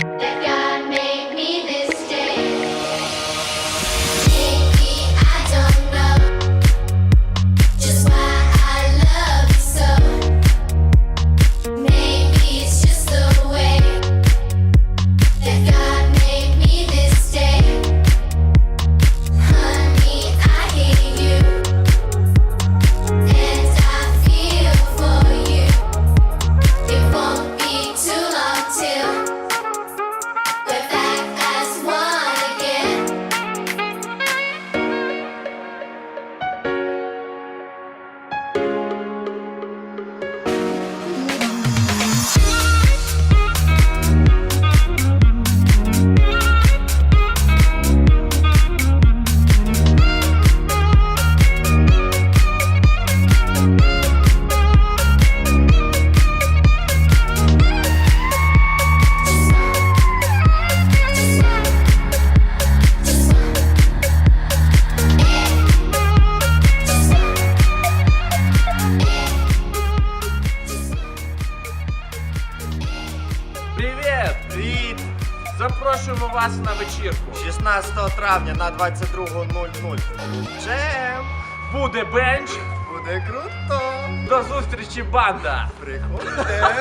Yeah. Привіт! Привіт! Запрошуємо вас на вечірку. 16 травня на 22.00. Джем! Буде бенч. Буде круто! До зустрічі, банда! Приходьте!